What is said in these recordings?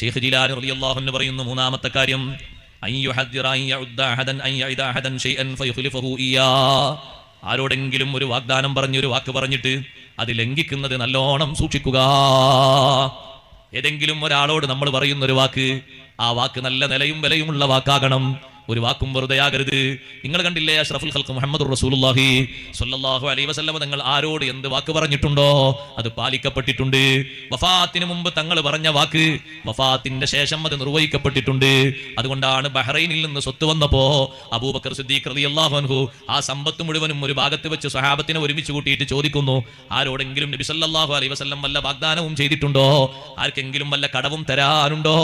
ഷെയ്ഖ് ജിലാൽ റളിയല്ലാഹു പറയുന്നു മൂന്നാമത്തെ കാര്യം ആരോടെങ്കിലും ഒരു വാഗ്ദാനം പറഞ്ഞ് ഒരു വാക്ക് പറഞ്ഞിട്ട് അത് ലംഘിക്കുന്നത് നല്ലോണം സൂക്ഷിക്കുക. ഏതെങ്കിലും ഒരാളോട് നമ്മൾ പറയുന്ന ഒരു വാക്ക് ആ വാക്ക് നല്ല നിലയും വിലയുമുള്ള വാക്കാകണം. ഒരു വാക്കും വെറുതെ ആകരുത് നിങ്ങൾ കണ്ടില്ലേ അഷ്റഫുൽ ഖൽക്ക് മുഹമ്മദ് റസൂലുള്ളാഹി സ്വല്ലല്ലാഹു അലൈഹി വസല്ലം തങ്ങൾ ആരോട് എന്ത് വാക്ക് പറഞ്ഞിട്ടുണ്ടോ? അത് പാലിക്കപ്പെട്ടിട്ടുണ്ട്. വഫാത്തിന് മുമ്പ് തങ്ങൾ പറഞ്ഞ വാക്ക് വഫാത്തിന്റെ ശേഷം അത് നിർവഹിക്കപ്പെട്ടിട്ടുണ്ട്. അതുകൊണ്ടാണ് ബഹ്റൈനിൽ നിന്ന് സ്വത്ത് വന്നപ്പോ അബൂബക്കർ സിദ്ദീഖ് റളിയല്ലാഹു അൻഹു ആ സമ്പത്ത് മുഴുവനും ഒരു ഭാഗത്ത് വെച്ച് സഹാബത്തിനെ ഒരുമിച്ച് കൂട്ടിയിട്ട് ചോദിക്കുന്നു ആരോടെങ്കിലും നബി സല്ലല്ലാഹു അലൈഹി വസല്ലം വല്ല വാഗ്ദാനവും ചെയ്തിട്ടുണ്ടോ? ആർക്കെങ്കിലും വല്ല കടവും തരാനുണ്ടോ?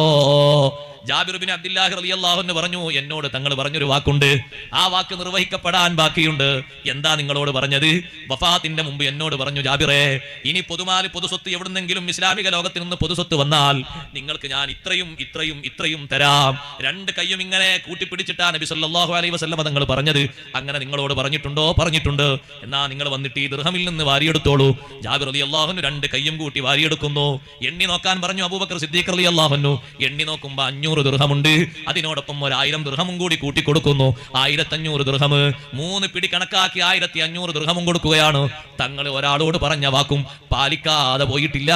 ജാബിർ ബിൻ അബ്ദുല്ലാഹി റളിയല്ലാഹു അൻഹു പറഞ്ഞു എന്നോട് തങ്ങൾ പറഞ്ഞൊരു വാക്കുണ്ട്. ആ വാക്ക് നിർവഹിക്കപ്പെടാൻ ബാക്കിയുണ്ട്. എന്താ നിങ്ങളോട് പറഞ്ഞത്? വഫാത്തിന്റെ മുമ്പ് എന്നോട് പറഞ്ഞു ജാബിറേ ഇനി പൊതുമാൽ പൊതുസ്വത്ത് എവിടുന്നെങ്കിലും ഇസ്ലാമിക ലോകത്തിൽ നിന്ന് പൊതുസ്വത്ത് വന്നാൽ നിങ്ങൾക്ക് ഞാൻ ഇത്രയും ഇത്രയും ഇത്രയും തരാം. രണ്ട് കൈയും ഇങ്ങനെ കൂട്ടിപ്പിടിച്ചിട്ടാ നബി സല്ലല്ലാഹു അലൈഹി വസല്ലം തങ്ങൾ പറഞ്ഞത്. അങ്ങനെ നിങ്ങളോട് പറഞ്ഞിട്ടുണ്ടോ? പറഞ്ഞിട്ടുണ്ട്. എന്നാ നിങ്ങൾ വന്നിട്ട് ഈ ദൃഹമിൽ നിന്ന് വാരിയെടുത്തോളൂ. ജാബിർ റളിയല്ലാഹു അൻഹു രണ്ട് കൈയും കൂട്ടി വാരിയെടുക്കുന്നു. എണ്ണി നോക്കാൻ പറഞ്ഞു അബൂബക്കർ സിദ്ദീഖ് റളിയല്ലാഹു അൻഹു. എണ്ണി നോക്കുമ്പോൾ അഞ്ഞൂറ് ദൃഹമുണ്ട്. അതിനോടൊപ്പം ഒരായിരം ദുർഹമും കൂടി കൂട്ടി കൊടുക്കുന്നു ആയിരത്തി അഞ്ഞൂറ് ദൃഹം. മൂന്ന് പിടി കണക്കാക്കി ആയിരത്തി അഞ്ഞൂറ് ദൃഹമും കൊടുക്കുകയാണ്. തങ്ങൾ ഒരാളോട് പറഞ്ഞ വാക്കും പാലിക്കാതെ പോയിട്ടില്ല.